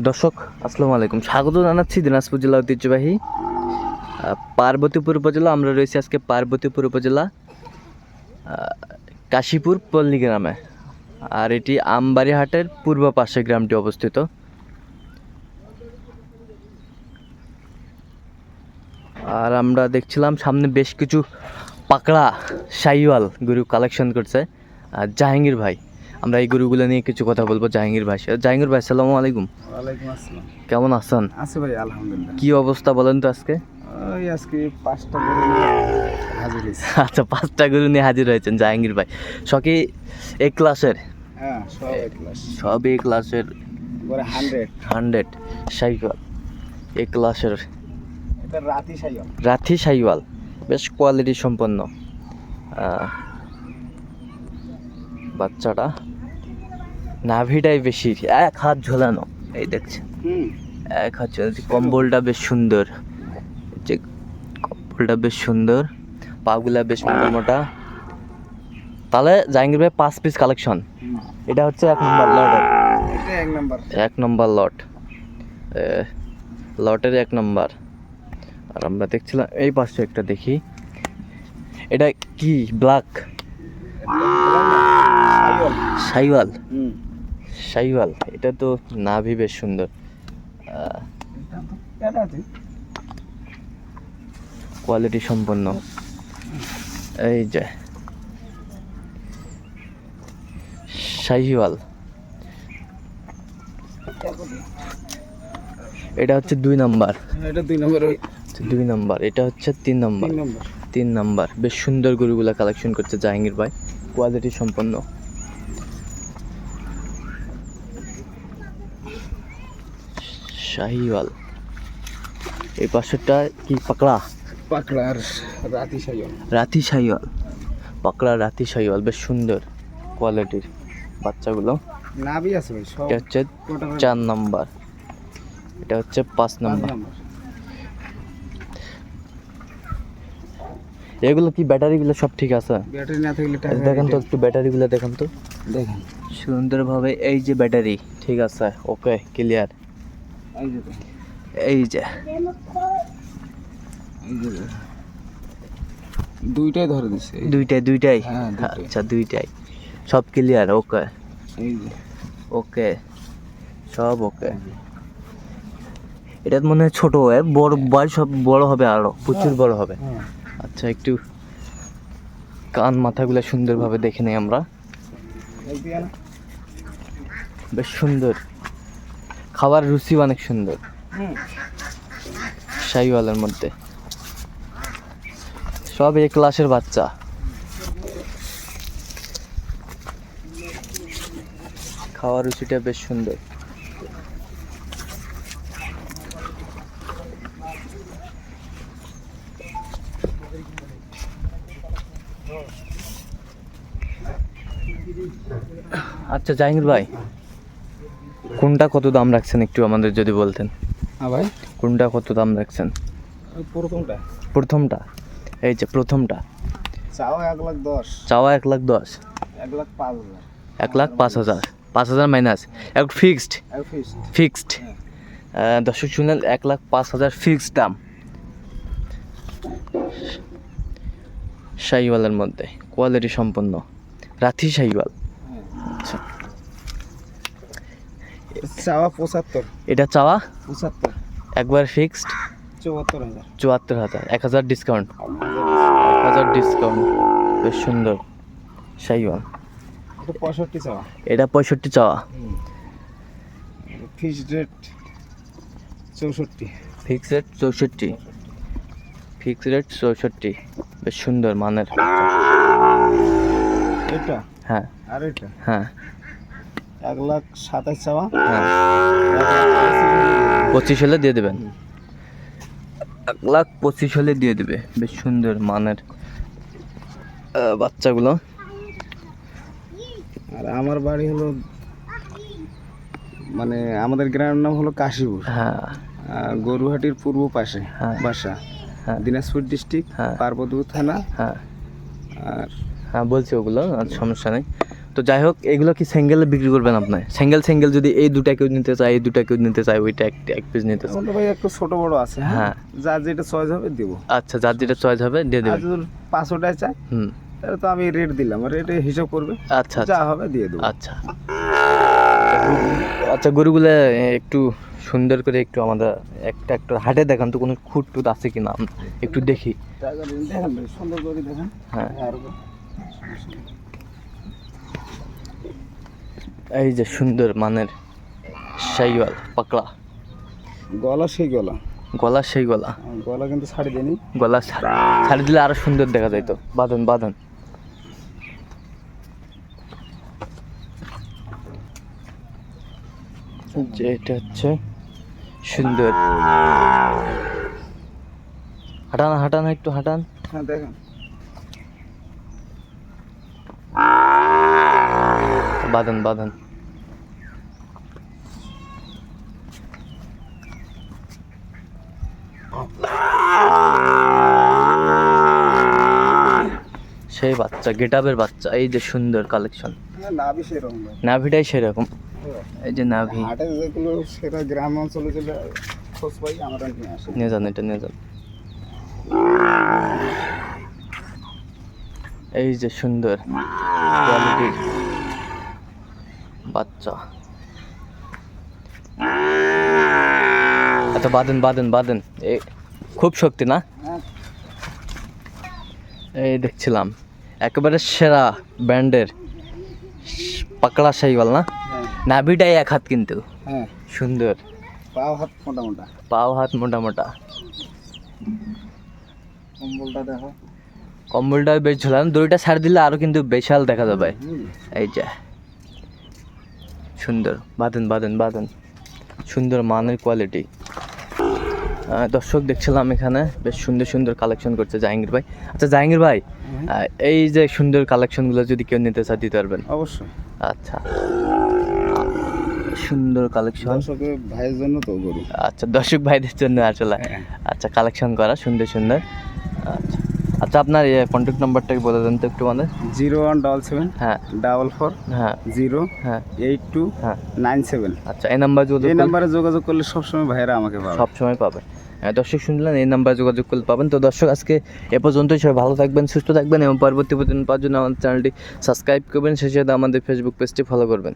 দর্শক, আসসালামু আলাইকুম। স্বাগত জানাচ্ছি দিনাজপুর জেলা ঐতিহ্যবাহী পার্বতীপুর উপজেলা। আমরা রয়েছি আজকে পার্বতীপুর উপজেলা কাশীপুর পল্লী গ্রামে আর এটি আমবাড়ি হাটের পূর্ব পাশে গ্রামটি অবস্থিত। আর আমরা দেখছিলাম সামনে বেশ কিছু পাকড়া শাইওয়াল গরু কালেকশন করছে জাহাঙ্গীর ভাই। আমরা এই গরুগুলো নিয়ে কিছু কথা বলব জাহাঙ্গীর ভাই জাহাঙ্গীর ভাই আসসালামু আলাইকুম। ওয়ালাইকুম আসসালাম। কেমন আছেন? আছে ভাই আলহামদুলিল্লাহ। কি অবস্থা বলেন তো আজকে? ওই আজকে পাঁচটা করে হাজির আচ্ছা পাঁচটা গরু নিয়ে হাজির হয়েছেন জাহাঙ্গীর ভাই। সকি এ ক্লাসের? হ্যাঁ সব এক ক্লাস। সব এ ক্লাসের। Hundred hundred cycle. এ ক্লাসের। রাতি রাথি সাইওয়াল বেশ কোয়ালিটি সম্পন্ন। বাচ্চাটা। নাভিটাই বেশি এক হাত ঝোলানো এই দেখছেন? এক হাত ঝোলানো কম্বলটা বেশ সুন্দর। যে কম্বলটা বেশ সুন্দর পাগুলা বেশ মোটা মোটা। তাহলে জাহাঙ্গীর ভাই পাঁচ পিস কালেকশন এটা হচ্ছে এক নম্বর লট এক নম্বর। লট। লটের এক নম্বর। আর আমরা দেখছিলাম এই পাশে একটা দেখি। এটা কি? ব্ল্যাক। সাইওয়াল। হুম সাইওয়াল এটা তো নাভি বেশ সুন্দর। কোয়ালিটি সম্পন্ন। এই যে শাহিওয়াল। এটা হচ্ছে দুই নাম্বার। এটা দুই নম্বর দুই নাম্বার এটা হচ্ছে তিন নম্বর। তিন নাম্বার। বেশ সুন্দর গরুগুলা কালেকশন করছে জাহাঙ্গীর ভাই। কোয়ালিটি সম্পন্ন। শাহিওয়াল। এই পাশেরটা কি পাকড়া? পাকড়া আর রাতি সাইম রাতি শাহিওয়াল। পাকড়া রাতি শাহিওয়াল বেশ সুন্দর কোয়ালিটির বাচ্চাগুলো। নাভি আছে ভাই সব এটা হচ্ছে চার নাম্বার। এটা হচ্ছে পাঁচ নাম্বার। এগুলো কি ব্যাটারিগুলো সব ঠিক আছে? ব্যাটারি না থাকলে টাকা দেখেন তো একটু ব্যাটারিগুলো দেখেন তো। দেখেন। সুন্দরভাবে এই যে ব্যাটারি ঠিক আছে ওকে ক্লিয়ার। এই যে। দুইটাই ধরে দিছে দুইটাই দুইটাই? হ্যাঁ, আচ্ছা দুইটাই। সব ক্লিয়ার ওকে? ওকে। সব ওকে। এটা মনে হয় ছোট হয়। বড় সব বড় হবে আরও প্রচুর বড় হবে। হ্যাঁ। আচ্ছা একটু কান মাথাগুলো সুন্দরভাবে দেখে নেই আমরা। বেশ সুন্দর। খাবার রুচি অনেক সুন্দর। শাহিওয়ালের মধ্যে। সব এক ক্লাসের বাচ্চা। খাওয়ার রুচিটা বেশ সুন্দর। আচ্ছা জাহাঙ্গীর ভাই। কোনটা কত দাম রাখছেন একটু আমাদের যদি বলতেন? হ্যাঁ ভাই। কোনটা কত দাম রাখছেন? প্রথমটা। প্রথমটা? এই যে প্রথমটা। চাও এক লাখ দশ। চাওয়া এক লাখ দশ? এক লাখ পাঁচ হাজার। এক লাখ পাঁচ হাজার। পাঁচ হাজার মাইনাস এক ফিক্সড এক ফিক্সড ফিক্সড দর্শক শুনলেন এক লাখ পাঁচ হাজার ফিক্সড দাম। শাহিওয়ালের মধ্যে। কোয়ালিটি সম্পন্ন। রাথি শাহিওয়াল। আচ্ছা। চাওয়া পঁচাত্তর। এটা চাওয়া? পঁচাত্তর। একবার ফিক্সড চুয়াত্তর হাজার। চুয়াত্তর হাজার। এক হাজার ডিসকাউন্ট এক হাজার ডিসকাউন্ট বেশ সুন্দর। এটা পঁয়ষট্টি চাওয়া। এটা পঁয়ষট্টি চাওয়া। ফিক্সড রেট চৌষট্টি। ফিক্স রেট চৌষট্টি। ফিক্স রেট চৌষট্টি। বেশ সুন্দর মানের। এটা? হ্যাঁ। আর এটা? হ্যাঁ। এক লাখ সাতাশ চাওয়া। হ্যাঁ পঁচিশ পঁচিশ হলে দিয়ে দেবেন। এক লাখ পঁচিশ হলে দিয়ে দেবে। বেশ সুন্দর মানের বাচ্চাগুলো। আর আমার বাড়ি হলো মানে আমাদের গ্রামের নাম হলো কাশীপুর। হ্যাঁ। গরুহাটির পূর্ব পাশে হ্যাঁ। বাসা। হ্যাঁ। দিনাজপুর ডিস্ট্রিক্ট হ্যাঁ। পার্বতীপুর থানা। হ্যাঁ। আর হ্যাঁ বলছি ওগুলো আর সমস্যা নেই। তো যাই হোক এগুলো কি সিঙ্গেলে বিক্রি করবেন আপনি? সিঙ্গেল সিঙ্গেল যদি এই দুটা কেউ নিতে চায় এই দুটা কেউ নিতে চায় ওইটা এক এক পিস নিতে চায়। ভাই একটু ছোট বড় আছে হ্যাঁ। হ্যাঁ। যার যেটা চয়েস হবে দেবো। আচ্ছা যার যেটা চয়েস হবে দিয়ে দেবেন। যদি পাঁচশোটায় চায় হুম। তাহলে তো আমি রেট দিলাম রেটে হিসাব করবে। আচ্ছা যা আচ্ছা হবে দিয়ে দেবো। আচ্ছা। আচ্ছা গরুগুলো একটু সুন্দর করে একটু আমাদের একটা একটা হাটে দেখান তো কোনো খুঁট টুট আছে কি না একটু দেখি। সুন্দর করে দেখেন। হ্যাঁ। এই যে সুন্দর মানের শাইওয়াল পাকড়া গলা সেই গলা। গলা সেই গলা। গলা কিন্তু ছাড়ি দেনি গলা ছাড়- ছাড়ি দিলে আরও সুন্দর দেখা যাইতো বাঁধন বাঁধন। যে এটা হচ্ছে সুন্দর। হাঁটান হাঁটান একটু হাঁটান। হ্যাঁ দেখেন। বাঁধন বাঁধন। সেই বাচ্চা গেটাবের বাচ্চা এই যে সুন্দর কালেকশন নাভিটাই সেরকম। এই যে নাভি। সেটা গ্রাম অঞ্চলে যেটা নিয়ে নিয়ে যান এটা নিয়ে যান। এই যে সুন্দর কোয়ালিটির বাচ্চা। আচ্ছা বাঁধেন বাঁধেন বাঁধেন। এই খুব শক্তি না? এই দেখছিলাম। একেবারে সেরা ব্র্যান্ডের পাকড়া শাহিওয়াল না? হ্যাঁ। নাভিটাই এক হাত কিন্তু। হ্যাঁ। সুন্দর। পাও হাত মোটা মোটা পাও হাত মোটা মোটা কম্বলটা দেখো। কম্বলটা বেশ ঝোলানো। দড়িটা ছাড় দিলে আরও কিন্তু বিশাল দেখা যাবে। এই যে। সুন্দর বাঁধেন বাঁধেন বাঁধেন। সুন্দর মানের কোয়ালিটি দর্শক দেখছিলাম এখানে বেশ সুন্দর সুন্দর কালেকশন করছে জাহাঙ্গীর ভাই। আচ্ছা জাহাঙ্গীর ভাই এই যে সুন্দর কালেকশনগুলো যদি কেউ নিতে চায় দিতে পারবেন। অবশ্যই। আচ্ছা। সুন্দর কালেকশন ভাইয়ের জন্য তো আচ্ছা দর্শক ভাইদের জন্য আসলে। হ্যাঁ। আচ্ছা কালেকশন করা সুন্দর সুন্দর। আচ্ছা। আচ্ছা আপনার কন্ট্যাক্ট নাম্বারটা বলে দেন তো একটু মানে জিরো ওয়ান ডবল সেভেন হ্যাঁ। ডাবল ফোর হ্যাঁ। জিরো হ্যাঁ। এইট টু হ্যাঁ। Nine seven. আচ্ছা এই নাম্বার যোগাযোগ এই নাম্বারে যোগাযোগ করলে সবসময় ভাইয়েরা আমাকে পাবে। সব সময় পাবেন হ্যাঁ, দর্শক শুনলেন এই নাম্বার যোগাযোগ করলে পাবেন। তো দর্শক আজকে এ পর্যন্তই। সবাই ভালো থাকবেন সুস্থ থাকবেন এবং পরবর্তী প্রতিদিন পাওয়ার জন্য আমাদের চ্যানেলটি সাবস্ক্রাইব করবেন। সেই সাথে আমাদের ফেসবুক পেজটি ফলো করবেন।